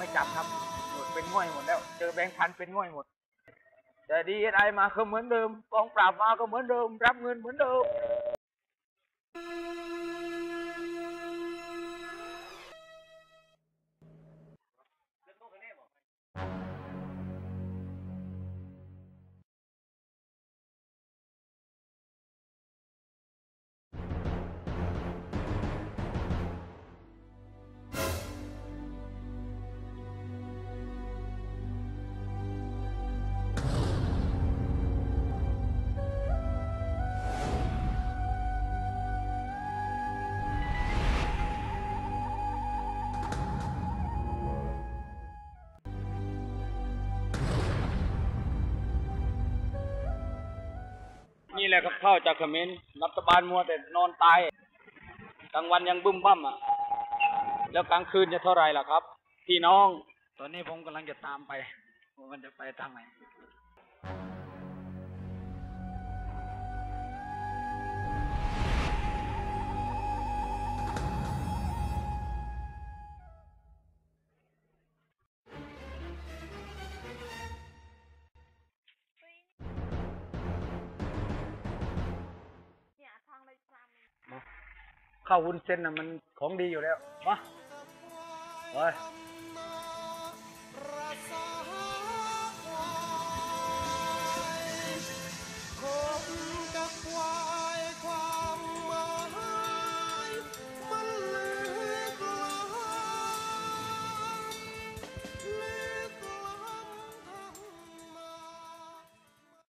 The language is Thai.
ไม่จับครับหมดเป็นง่อยหมดแล้ว เจอแบงค์พันเป็นง่อยหมด แต่ดีเอสไอมาก็เหมือนเดิมกองปราบมาก็เหมือนเดิม รับเงินเหมือนเดิม นี่แหละครับเข้าจากเขมรรัฐบาลมัวแต่นอนตายกลางวันยังบึ้มบั้มอะ แล้วกลางคืนจะเท่าไรล่ะครับ พี่น้อง ตอนนี้ผมกำลังจะตามไปว่ามันจะไปทางไหน ข้าววุ้นเส้นน่ะมันของดีอยู่แล้วมาไป